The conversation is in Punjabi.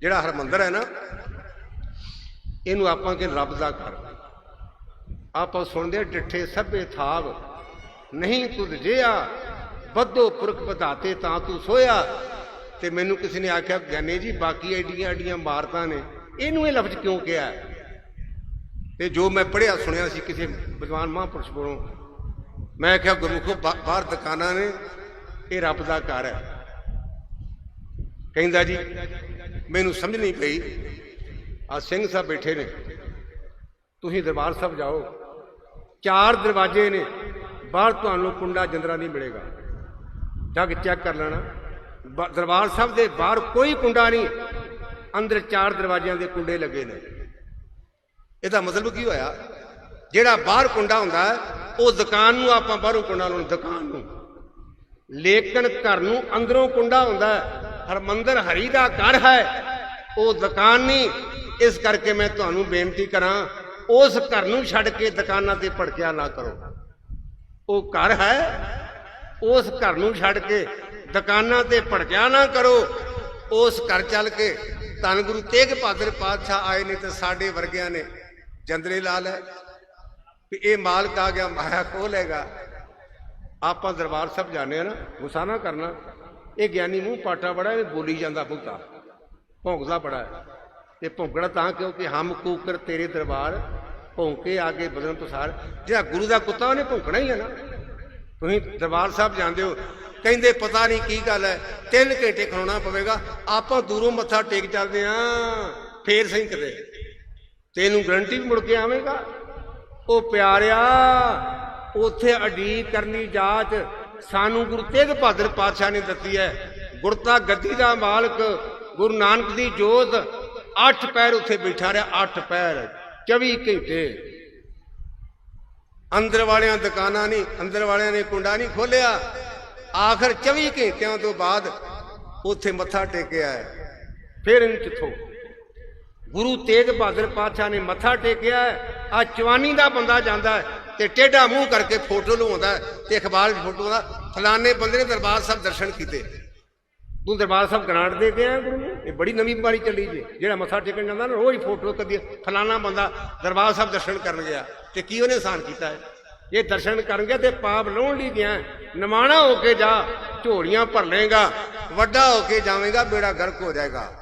ਜਿਹੜਾ ਹਰਮੰਦਰ ਹੈ ਨਾ ਇਹਨੂੰ ਆਪਾਂ ਕਿ ਰੱਬ ਦਾ ਘਰ ਆਪਾਂ ਸੁਣਦੇ ਹਾਂ, ਡਿੱਠੇ ਸਭੇ ਥਾਵ ਨਹੀਂ ਤੁਧ ਜਿਆ ਬੱਧੋ ਪੁਰਖ ਵਧਾਤੇ ਤਾਂ ਤੂੰ ਸੋਇਆ। ਤੇ ਮੈਨੂੰ ਕਿਸੇ ਨੇ ਆਖਿਆ ਗਿਆਨੀ ਜੀ ਬਾਕੀ ਐਡੀਆਂ ਐਡੀਆਂ ਮਾਰਤਾਂ ਨੇ। ਇਹਨੂੰ ਇਹ ਲਫ਼ਜ਼ ਕਿਉਂ ਕਿਹਾ? ਹੈ? ਤੇ ਜੋ ਮੈਂ ਪੜ੍ਹਿਆ ਸੁਣਿਆ ਸੀ ਕਿਸੇ ਵਿਦਵਾਨ ਮਹਾਂਪੁਰਸ਼ ਕੋਲੋਂ ਮੈਂ ਕਿਹਾ ਗੁਰਮੁਖੋ ਬਾਹਰ ਦੁਕਾਨਾਂ ਨੇ ਇਹ ਰੱਬ ਦਾ ਘਰ ਹੈ। ਕਹਿੰਦਾ ਜੀ ਮੈਨੂੰ ਸਮਝ ਨਹੀਂ ਪਈ। ਆ ਸਿੰਘ ਸਾਹਿਬ ਬੈਠੇ ਨੇ। ਤੁਸੀਂ ਦਰਬਾਰ ਸਾਹਿਬ ਜਾਓ। ਚਾਰ ਦਰਵਾਜ਼ੇ ਨੇ। ਬਾਹਰ ਤੁਹਾਨੂੰ ਕੁੰਡਾ ਜੰਦਰਾ ਨਹੀਂ ਮਿਲੇਗਾ। ਜਾ ਕੇ ਚੈੱਕ ਕਰ ਲੈਣਾ। ਬ- ਦਰਬਾਰ ਸਾਹਿਬ ਦੇ ਬਾਹਰ ਕੋਈ ਕੁੰਡਾ ਨਹੀਂ। ਅੰਦਰ ਚਾਰ ਦਰਵਾਜ਼ਿਆਂ ਦੇ ਕੁੰਡੇ ਲੱਗੇ ਨੇ। ਇਹਦਾ ਮਤਲਬ ਕੀ ਹੋਇਆ? ਜਿਹੜਾ ਬਾਹਰ ਕੁੰਡਾ ਹੁੰਦਾ, ਉਹ ਦੁਕਾਨ ਨੂੰ ਆਪਾਂ ਬਾਹਰੋਂ ਕੁੰਡਾ ਲਾਉਣ ਦੁਕਾਨ ਨੂੰ। ਲੇਕਿਨ ਘਰ ਨੂੰ ਅੰਦਰੋਂ ਕੁੰਡਾ ਹੁੰਦਾ। ਹੈ ਹਰਮੰਦਰ ਹਰੀ ਦਾ ਘਰ ਹੈ। ਉਹ ਦੁਕਾਨ ਨਹੀਂ। ਇਸ ਕਰਕੇ ਮੈਂ ਤੁਹਾਨੂੰ ਬੇਨਤੀ ਕਰਾਂ, ਉਸ ਘਰ ਨੂੰ ਛੱਡ ਕੇ ਦੁਕਾਨਾਂ ਤੇ ਭੜਕਿਆ ਨਾ ਕਰੋ। ਉਹ ਘਰ ਹੈ, ਉਸ ਘਰ ਨੂੰ ਛੱਡ ਕੇ ਦੁਕਾਨਾਂ ਤੇ ਭੜਕਿਆ ਨਾ ਕਰੋ। ਉਸ ਘਰ ਚੱਲ ਕੇ ਧੰਨ ਗੁਰੂ ਤੇਗ ਬਹਾਦਰ ਪਾਤਸ਼ਾਹ ਆਏ ਨੇ ਤੇ ਸਾਡੇ ਵਰਗਿਆਂ ਨੇ ਜੰਦਰੇ ਲਾਲ ਹੈ ਵੀ ਇਹ ਮਾਲਕ ਆ ਗਿਆ, ਮਾਇਆ ਖੋਹ ਲੇਗਾ ਆਪਾਂ ਦਰਬਾਰ ਸਾਹਿਬ ਜਾਂਦੇ ਆ ਨਾ ਗੁੱਸਾ ਨਾ ਕਰਨਾ। ਇਹ ਗਿਆਨੀ ਮੂੰਹ ਪਾਟਾ ਬੜਾ, ਇਹ ਬੋਲੀ ਜਾਂਦਾ ਬਹੁਤਾ। ਭੌਂਕਦਾ ਬੜਾ ਹੈ। ਤੇ ਭੌਂਕਣਾ ਤਾਂ ਕਿਉਂਕਿ ਹਮ ਕੂਕਰ ਤੇਰੇ ਦਰਬਾਰ ਭੌਂਕੇ ਆਗੇ ਬਦਨ ਪਸਾਰ ਜਿਹੜਾ ਗੁਰੂ ਦਾ ਕੁੱਤਾ ਉਹਨੇ ਭੌਂਕਣਾ ਹੀ ਹੈ ਨਾ। ਤੁਸੀਂ ਦਰਬਾਰ ਸਾਹਿਬ ਜਾਂਦੇ ਹੋ, ਕਹਿੰਦੇ ਪਤਾ ਨਹੀਂ ਕੀ ਗੱਲ ਹੈ, ਤਿੰਨ ਘੰਟੇ ਖਲੋਣਾ ਪਵੇਗਾ, ਆਪਾਂ ਦੂਰੋਂ ਮੱਥਾ ਟੇਕ ਚੱਲਦੇ ਆਂ ਫੇਰ ਸਹੀ ਕਦੇ। ਤੈਨੂੰ ਗਰੰਟੀ ਵੀ ਮੁੜ ਕੇ ਆਵੇਂਗਾ। ਉਹ ਪਿਆਰਿਆ, ਉਥੇ ਅਡੀਕ ਕਰਨੀ ਜਾਚ ਸਾਨੂੰ ਗੁਰੂ ਤੇਗ ਬਹਾਦਰ ਪਾਤਸ਼ਾਹ ਨੇ ਦਿੱਤੀ ਹੈ। ਗੁਰਤਾ ਗੱਦੀ ਦਾ ਮਾਲਕ ਗੁਰੂ ਨਾਨਕ ਦੀ ਜੋਤ, ਅੱਠ ਪੈਰ ਉੱਥੇ ਬੈਠਾ ਰਿਹਾ, ਅੱਠ ਪੈਰ 24 ਘੰਟੇ। ਅੰਦਰ ਵਾਲਿਆਂ ਦੁਕਾਨਾਂ ਨਹੀਂ, ਅੰਦਰ ਵਾਲਿਆਂ ਨੇ ਕੁੰਡਾ ਨਹੀਂ ਖੋਲਿਆ ਆਖਰ 24 ਘੰਟਿਆਂ ਤੋਂ ਬਾਅਦ ਉੱਥੇ ਮੱਥਾ ਟੇਕਿਆ ਹੈ। ਫਿਰ ਇਹਨੂੰ ਕਿੱਥੋਂ? ਗੁਰੂ ਤੇਗ ਬਹਾਦਰ ਪਾਤਸ਼ਾਹ ਨੇ ਮੱਥਾ ਟੇਕਿਆ ਆ ਚਵਾਨੀ ਦਾ ਬੰਦਾ ਜਾਂਦਾ ਤੇ ਟੇਢਾ ਮੂੰਹ ਕਰਕੇ ਫੋਟੋ ਲਵਾਉਂਦਾ ਤੇ ਅਖਬਾਰ 'ਚ ਫੋਟੋ ਦਾ, ਫਲਾਣੇ ਬੰਦੇ ਨੇ ਦਰਬਾਰ ਸਾਹਿਬ ਦਰਸ਼ਨ ਕੀਤੇ। ਤੂੰ ਦਰਬਾਰ ਸਾਹਿਬ ਗ੍ਰਾਂਟ ਦੇ ਕੇ ਆਇਆ ਗੁਰੂ ਨੂੰ ਇਹ ਬੜੀ ਨਵੀਂ ਬਿਮਾਰੀ ਚੱਲੀ ਜੀ। ਜਿਹੜਾ ਮੱਥਾ ਟੇਕਣ ਜਾਂਦਾ ਨਾ, ਰੋਜ਼ ਫੋਟੋ ਕਦੀ ਫਲਾਣਾ ਬੰਦਾ ਦਰਬਾਰ ਸਾਹਿਬ ਦਰਸ਼ਨ ਕਰਨ ਗਿਆ ਤੇ ਕੀ ਉਹਨੇ ਆਸਾਨ ਕੀਤਾ ਹੈ? ਇਹ ਦਰਸ਼ਨ ਕਰਨ ਗਿਆ ਤੇ ਪਾਪ ਲਾਉਣ ਲਈ ਗਿਆ। ਨਮਾਣਾ ਹੋ ਕੇ ਜਾ, ਝੋਲੀਆਂ ਭਰ ਲੇਗਾ ਵੱਡਾ ਹੋ ਕੇ ਜਾਵੇਂਗਾ, ਬੇੜਾ ਗਰਕ ਹੋ ਜਾਏਗਾ।